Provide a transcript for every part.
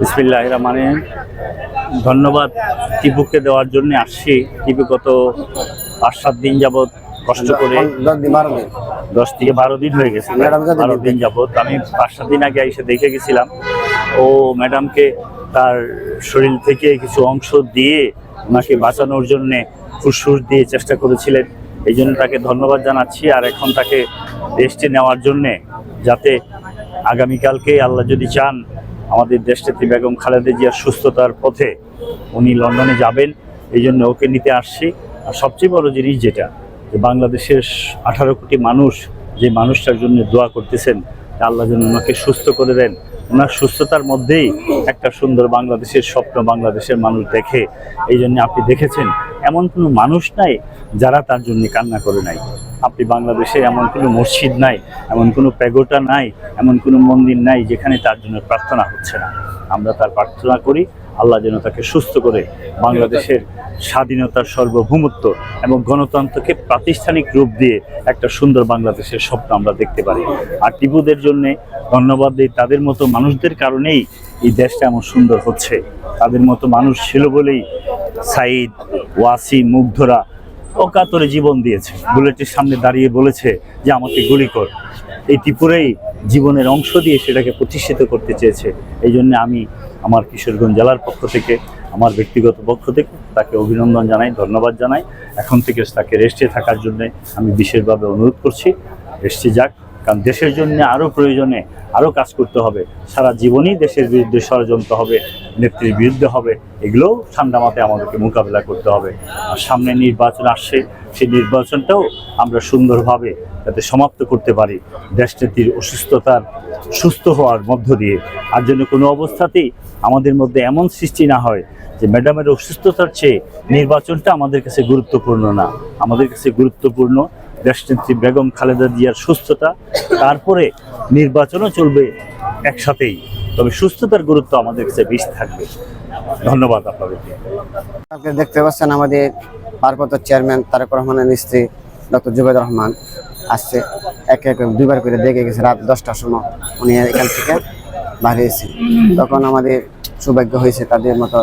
বিসমিল্লাহ মানে ধন্যবাদ টিপুকে দেওয়ার জন্য আসছি। টিপু গত পাঁচ সাত দিন যাবৎ কষ্ট করে দশ থেকে বারো দিন হয়ে গেছে। বারো দিন দিন যাবৎ। আমি পাঁচ সাত দিন আগে এসে দেখে গেছিলাম। ও ম্যাডামকে তার শরীর থেকে কিছু অংশ দিয়ে ওনাকে বাঁচানোর জন্যে ফুসফুস দিয়ে চেষ্টা করেছিলেন। এই জন্য তাকে ধন্যবাদ জানাচ্ছি। আর এখন তাকে রেস্টে নেওয়ার জন্যে যাতে আগামীকালকে আল্লাহ যদি চান আমাদের দেশটাতে বেগম খালেদা জিয়ার সুস্থতার পথে উনি লন্ডনে যাবেন, এই জন্য ওকে নিতে আসছি। আর সবচেয়ে বড় জিনিস যেটা, যে বাংলাদেশের আঠারো কোটি মানুষ যে মানুষটার জন্য দোয়া করতেছেন আল্লাহ যেন ওনাকে সুস্থ করে দেন। ওনার সুস্থতার মধ্যেই একটা সুন্দর বাংলাদেশের স্বপ্ন বাংলাদেশের মানুষ দেখে, এই জন্য আপনি দেখেছেন, এমন কোনো মানুষ নাই যারা তার জন্য কান্না করে নাই। আপনি বাংলাদেশে এমন কোনো মসজিদ নাই, এমন কোনো প্যাগোটা নাই, এমন কোনো মন্দির নাই যেখানে তার জন্য প্রার্থনা হচ্ছে না। আমরা তার প্রার্থনা করি, আল্লাহ যেন তাকে সুস্থ করে বাংলাদেশের স্বাধীনতার সার্বভৌমত্ব এবং গণতন্ত্রকে প্রাতিষ্ঠানিক রূপ দিয়ে একটা সুন্দর বাংলাদেশের স্বপ্ন আমরা দেখতে পারি। আর টিপুদের জন্য ধন্যবাদ দিই তাদের মতো মানুষদের কারণেই এই দেশটা এমন সুন্দর হচ্ছে। তাদের মতো মানুষ ছিল বলেই সাইদ ওয়াসি মুগ্ধরা অকাতরে জীবন দিয়েছে। বুলেটের সামনে দাঁড়িয়ে বলেছে যে, আমাকে গুলি কর। এই ত্রিপুরাই জীবনের অংশ দিয়ে সেটাকে প্রতিষ্ঠিত করতে চেয়েছে। এই জন্য আমি আমার কিশোরগঞ্জ জেলার পক্ষ থেকে, আমার ব্যক্তিগত পক্ষ থেকে তাকে অভিনন্দন জানাই, ধন্যবাদ জানাই। এখন থেকে তাকে রেস্টে থাকার জন্য আমি বিশেষভাবে অনুরোধ করছি, রেস্টে যাক। কারণ দেশের জন্য আরও প্রয়োজনে আরও কাজ করতে হবে। সারা জীবনই দেশের বিরুদ্ধে ষড়যন্ত্র হবে, নেত্রীর বিরুদ্ধে হবে, এগুলোও ঠান্ডা মাথায় আমাদেরকে মোকাবিলা করতে হবে। আর সামনে নির্বাচন আসছে, সেই নির্বাচনটাও আমরা সুন্দরভাবে যাতে সমাপ্ত করতে পারি। দেশ দেশনেত্রীর অসুস্থতার, সুস্থ হওয়ার মধ্য দিয়ে। আর যেন কোনো অবস্থাতেই আমাদের মধ্যে এমন সৃষ্টি না হয় যে ম্যাডামের অসুস্থতার চেয়ে নির্বাচনটা আমাদের কাছে গুরুত্বপূর্ণ না। আমাদের কাছে গুরুত্বপূর্ণ দেশনেত্রী বেগম খালেদা জিয়ার সুস্থতা, তারপরে নির্বাচনও চলবে একসাথেই। তবে সুস্থতার গুরুত্ব আমাদের কাছে বেশি থাকবে। ধন্যবাদ আপনাদেরকে। কালকে দেখতে পাচ্ছেন আমাদের পার্বত্য চেয়ারম্যান তারেক রহমানের স্ত্রী ডক্টর জুবেদ রহমান আসছে। এক এক দুইবার করে দেখে গেছে, রাত দশটার সময় উনি এখান থেকে বাড়িয়েছে তখন আমাদের সৌভাগ্য হয়েছে তাদের মতো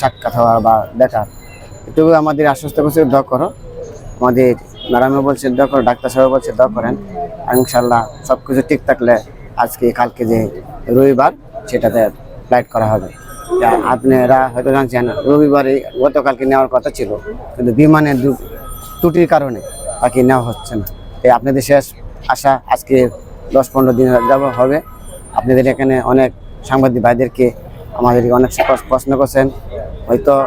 সাক্ষাৎ হওয়া বা দেখার। এটুকু আমাদের আশ্বস্ত করছে, দোয়া করো। আমাদের ম্যাডামও বলছে, দোয়া করো, ডাক্তার সাহেব বলছে, দোয়া করেন। ইনশাল্লাহ সব কিছু ঠিক থাকলে আজকে, কালকে যে রবিবার, সেটাতে ফ্লাইট করা হবে। আপনারা হয়তো জানছেন, রবিবারে গতকালকে নেওয়ার কথা ছিল, কিন্তু বিমানের ত্রুটির কারণে তাকে নেওয়া হচ্ছে না। তাই আপনাদের শেষ আশা, আজকে দশ পনেরো দিন যাব হবে। আপনাদের এখানে অনেক সাংবাদিক ভাইদেরকে আমাদেরকে অনেক প্রশ- প্রশ্ন করছেন। হয়তো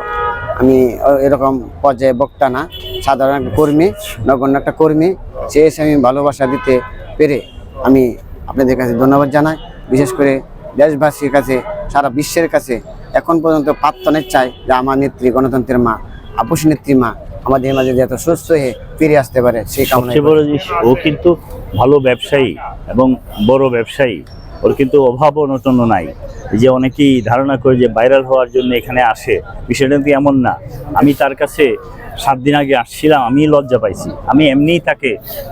আমি এরকম পর্যায়ে বক্তা না। সাধারণ কর্মী, নগণ্য একটা কর্মী, সে এসে আমি ভালোবাসা দিতে পেরে আমি আপনাদের কাছে ধন্যবাদ জানাই। বিশেষ করে দেশবাসীর কাছে, সারা বিশ্বের কাছে এখন পর্যন্ত প্রার্থনের চাই যে আমার নেত্রী, গণতন্ত্রের মা, আপুস নেত্রী মা আমাদের মাঝে যত সুস্থ হয়ে ফিরে আসতে পারে, সেই জিনিস, ও কিন্তু ভালো ব্যবসায়ী এবং বড় ব্যবসায়ী। ওর কিন্তু অভাব অনটন নাই। যে অনেকেই ধারণা করে যে ভাইরাল হওয়ার জন্য এখানে আসে, বিষয়টা কিন্তু এমন না। আমি তার কাছে সাত দিন আগে আসছিলাম, আমি লজ্জা পাইছি। আমি এমনিই তাকে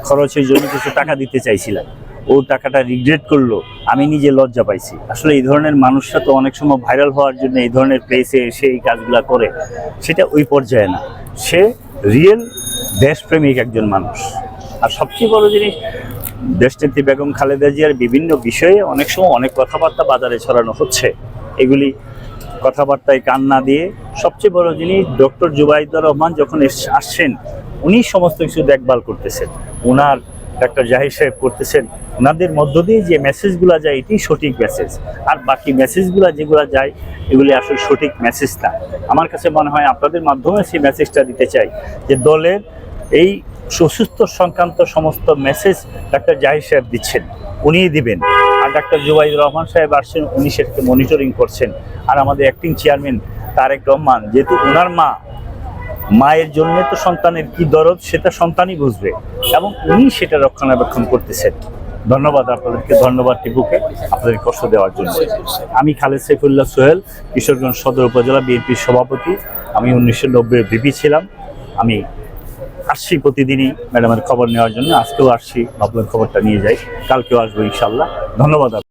খরচের জন্য কিছু টাকা দিতে চাইছিলাম। ও টাকাটা রিগ্রেট করল, আমি নিজে লজ্জা পাইছি। আসলে এই ধরনের মানুষরা তো অনেক সময় ভাইরাল হওয়ার জন্য এই ধরনের প্লেসে এসে এই কাজগুলো করে, সেটা ওই পর্যায়ে না। সে রিয়েল দেশপ্রেমিক একজন মানুষ। আর সবচেয়ে বড় জিনিস, দেশনেত্রী বেগম খালেদা জিয়ার বিভিন্ন বিষয়ে অনেক সময় অনেক কথাবার্তা বাজারে ছড়ানো হচ্ছে। এগুলি কথাবার্তায় কান না দিয়ে সবচেয়ে বড় জিনিস ডক্টর জুবাইদুর রহমান যখন আসছেন, উনি সমস্ত কিছু দেখভাল করতেছেন। ওনার ডাক্তার জাহির সাহেব করতেছেন। ওনাদের মধ্য দিয়ে যে মেসেজগুলো যায়, এটি সঠিক মেসেজ। আর বাকি মেসেজগুলো যেগুলো যায়, এগুলি আসলে সঠিক মেসেজ না। আমার কাছে মনে হয় আপনাদের মাধ্যমে সেই মেসেজটা দিতে চাই যে দলের এই সুস্থ সংক্রান্ত সমস্ত মেসেজ ডাক্তার জাহির সাহেব দিচ্ছেন। উনিই দিবেন। ডাক্তার জুবাইদুর রহমান সাহেব আসছেন, উনি সেটাকে মনিটরিং করছেন। আর আমাদের অ্যাক্টিং চেয়ারম্যান তারেক রহমান, যেহেতু ওনার মা, মায়ের জন্য তো সন্তানের কি দরদ, সেটা সন্তানই বুঝবে। এবং উনি সেটা রক্ষণাবেক্ষণ করতেছেন। ধন্যবাদ আপনাদেরকে, ধন্যবাদ টিপুকে আপনাদের কষ্ট দেওয়ার জন্য। আমি খালেদ সাইফুল্লাহ সোহেল, কিশোরগঞ্জ সদর উপজেলা বিএনপির সভাপতি। আমি উনিশশো নব্বই বিপি ছিলাম। আমি আসছি প্রতিদিনই ম্যাডামের খবর নেওয়ার জন্য। আজকেও আসছি আপনার খবরটা নিয়ে যাই। কালকেও আসব ইনশাল্লাহ। ধন্যবাদ